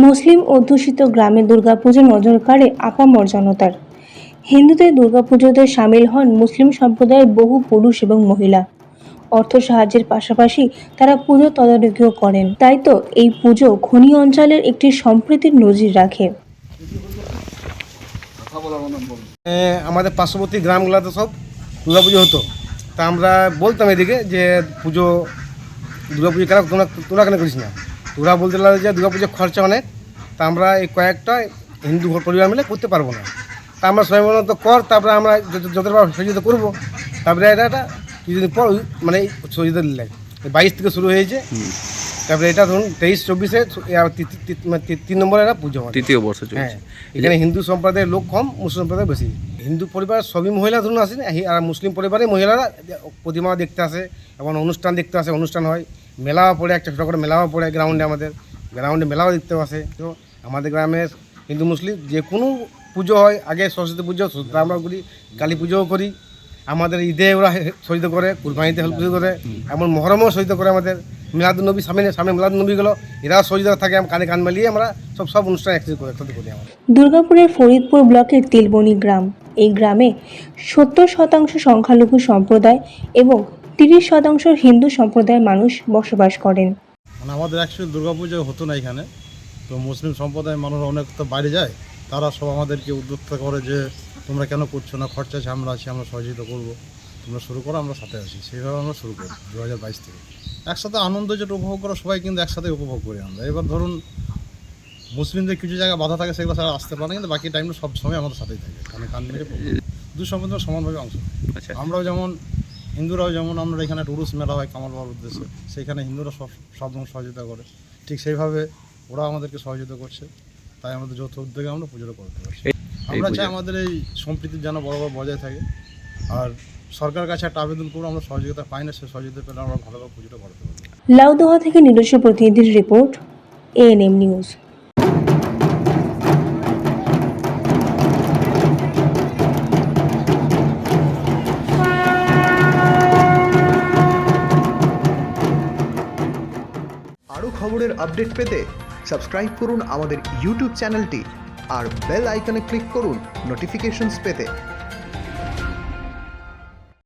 মুসলিম অধ্যুষিত গ্রামে দুর্গাপুজো নজর কাড়ে আপামর জনতার। হিন্দুদের দুর্গাপুজোতে সামিল হন মুসলিম সম্প্রদায়ের বহু পুরুষ এবং মহিলা। অর্থ সাহায্যের পাশাপাশি তারা পুজো তদারকিও করেন। তাই তো এই পুজো খনি অঞ্চলের একটি সম্প্রীতির নজির রাখে। আমাদের পার্শ্ববর্তী গ্রামগুলোতে সব দুর্গা পুজো হতো। তা আমরা বলতাম এদিকে যে পুজো দুর্গা পুজো কেন তোরা কেন করিস না? তোরা বলতে লাগল যে দুর্গা পুজোর খরচা অনেক, তা আমরা এই কয়েকটা হিন্দু পরিবার মিলে করতে পারব না। তা আমরা সবাই বললাম, তো কর, তারপরে আমরা যত- যতটা সহযোগিতা করব। তারপরে এটা একটা কিছুদিন পর মানে সহযোগিতা দিলে বাইশ থেকে শুরু হয়েছে। তারপরে এটা ধরুন তেইশ চব্বিশে মানে তিন নম্বরে এটা পুজো হয়। তৃতীয় বর্ষ হ্যাঁ এখানে হিন্দু সম্প্রদায়ের লোক কম মুসলিম সম্প্রদায় বেশি। হিন্দু পরিবার সবই মহিলা ধরুন আসেন আর মুসলিম পরিবারে মহিলারা প্রতিমা দেখতে আসে এবং অনুষ্ঠান দেখতে আসে অনুষ্ঠান হয়। মেলাও পড়ে একটা ছোটো করে মেলাও পড়ে গ্রাউন্ডে আমাদের। গ্রাউন্ডে মেলাও দেখতে আসে। তো আমাদের গ্রামের হিন্দু মুসলিম যে কোনো পুজো হয় আগে সরস্বতী পুজো আমরা করি কালী পুজোও করি। আমাদের ঈদে ওরা সহিত করে কুরবানিতে হেল্প করে। এমন মহরমও সহিত করে আমাদের। মিলাদুল নবী সামনে সামনে মিলাদুল নবীগুলো এরাও সহিত থাকে আমরা কানে কান মিলিয়ে আমরা সব সব অনুষ্ঠান একসাথে করে একসাথে করি আমরা। দুর্গাপুরের ফরিদপুর ব্লকের তিলবনি গ্রাম। এই গ্রামে সত্তর শতাংশ সংখ্যালঘু সম্প্রদায় এবং তিরিশ শতাংশ হিন্দু সম্প্রদায়ের মানুষ বসবাস করেন। মানে আমাদের অ্যাকচুয়ালি দুর্গাপুজো হতো না এখানে তো মুসলিম সম্প্রদায়ের মানুষ অনেক তো বাইরে যায় তারা সব আমাদেরকে উদ্যোক্তা করে যে তোমরা কেন করছ না খরচা আছে আমরা আছি আমরা সহযোগিতা করব। তোমরা শুরু করো আমরা সাথে আছি। সেইভাবে আমরা শুরু করি দু হাজার বাইশ থেকে। একসাথে আনন্দ যেটা উপভোগ করো সবাই কিন্তু একসাথে উপভোগ করি আমরা। এবার ধরুন মুসলিমদের কিছু জায়গায় বাধা থাকে সেগুলো তারা আসতে পারে না কিন্তু বাকি টাইমটা সব সময় আমাদের সাথেই থাকে। কারণ কান মিলে দু সম্প্রদায় সমানভাবে অংশ আচ্ছা। আমরাও যেমন হিন্দুরাও যেমন আমরা এখানে টুরুস মেলা হয় কামাল বাবার উদ্দেশ্যে। সেখানে হিন্দুরা সব সব সহযোগিতা করে। ঠিক সেইভাবে ওরা আমাদেরকে সহযোগিতা করছে। তাই আমাদের যৌথ উদ্যোগে আমরা পুজোটা করতে পারছি। আমরা চাই আমাদের এই সম্প্রীতি যেন বরাবর বজায় থাকে। আর সরকারের কাছে একটা আবেদন করব আমরা সহযোগিতা পাই না সে সহযোগিতা পেলে আমরা ভালোভাবে পুজোটা করতে পারব। লাউদোহা থেকে নিজস্ব প্রতিনিধির রিপোর্ট এএনএম নিউজ আরও খবরের আপডেট পেতে সাবস্ক্রাইব করুন আমাদের ইউটিউব চ্যানেলটি আর বেল আইকনে ক্লিক করুন নোটিফিকেশনস পেতে।